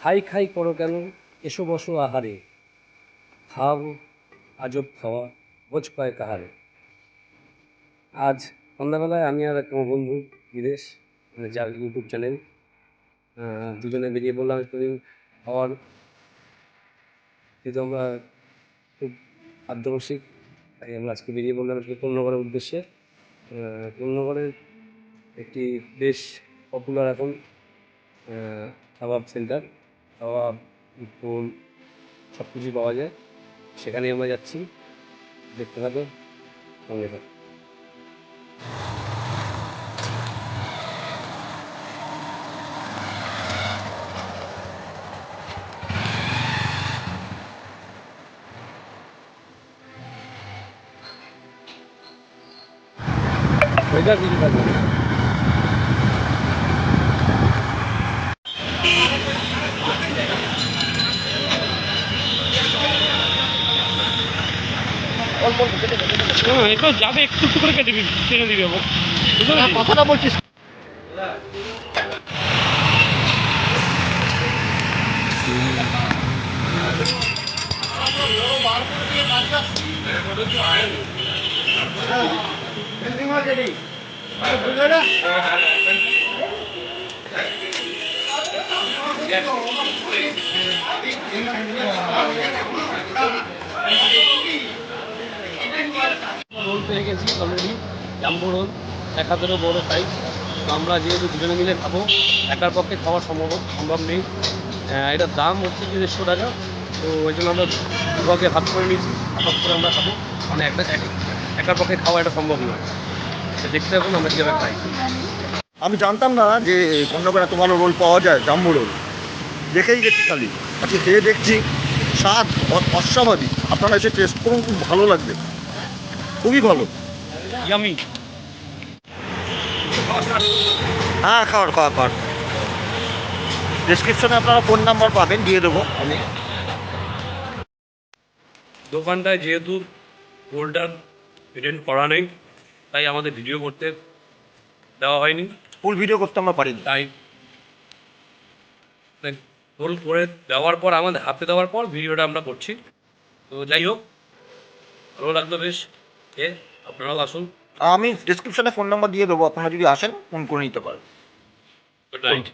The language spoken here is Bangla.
খাই খাই করো কেন? এসো বসো আহারে। খাও, আজব খাওয়া, বোঝ পায় কাহারে। আজ সন্ধ্যাবেলায় আমি আর এক বন্ধু বিদেশ মানে যার ইউটিউব চ্যানেল দুজনে বেরিয়ে পড়লাম একটু খাওয়ার। যেহেতু আমরা খুব আদ্যরসিক তাই আমরা আজকে বেরিয়ে পড়লাম আজকে পূর্ণগড়ের উদ্দেশ্যে। পূর্ণগড়ের একটি বেশ পপুলার এখন কাবাব সেন্টার কাবাব ফুল সব কিছুই পাওয়া যায়। সেখানেই আমরা যাচ্ছি। দেখতে থাকো, সঙ্গে থাকো। ওইটা কিছু থাকবে হ্যাঁ এটা যাবে একটু একটু করে কেটে দিবি কেটে দিবি পেরেছিস? কথাটা বলছিস পেয়ে গেছি অলরেডি জাম্বো রোল, এক হাতেরও বড়ো সাইজ তো আমরা যেহেতু দুজনে মিলে খাব, একার পক্ষে খাওয়া সম্ভব সম্ভব নেই। এটার দাম হচ্ছে যে দেড়শো টাকা, তো ওই জন্য আমরা দুভাগে ভাগ করে নিয়েছি ভাগ করে আমরা খাব। মানে একটা, এক- একার পক্ষে খাওয়া এটা সম্ভব নয়। দেখতে থাকুন, আমরা কীভাবে খাই। আমি জানতাম না যে কন্যকরা এত ভালো রোল পাওয়া যায়, জাম্বু রোল। দেখেই গেছি খালি। আজকে খেয়ে দেখছি স্বাদ অস্বাভাবিক। আপনারা এসে টেস্ট করুন, খুব ভালো লাগবে। খুবই ভালো। ইয়ামি হ্যাঁ খাওয়ার খাওয়ার খাওয়ার। ডিসক্রিপশনে আপনারা ফোন নাম্বার পাবেন দিয়ে দেবো। আমি দোকানটায় যেহেতু রোলটার পেটেন্ট করা নেই তাই আমাদের ভিডিও করতে দেওয়া হয়নি। ফুল ভিডিও করতে আমরা পারিনি। তাই রোল করে দেওয়ার পর আমাদের হাতে দেওয়ার পর ভিডিওটা আমরা করছি। তো যাই হোক ভালো লাগল বেশ। এ আপনারাও আসুন। আমি ডিসক্রিপশনে ফোন নাম্বার দিয়ে দেবো আপনারা যদি আসেন ফোন করে নিতে পারেন। Good night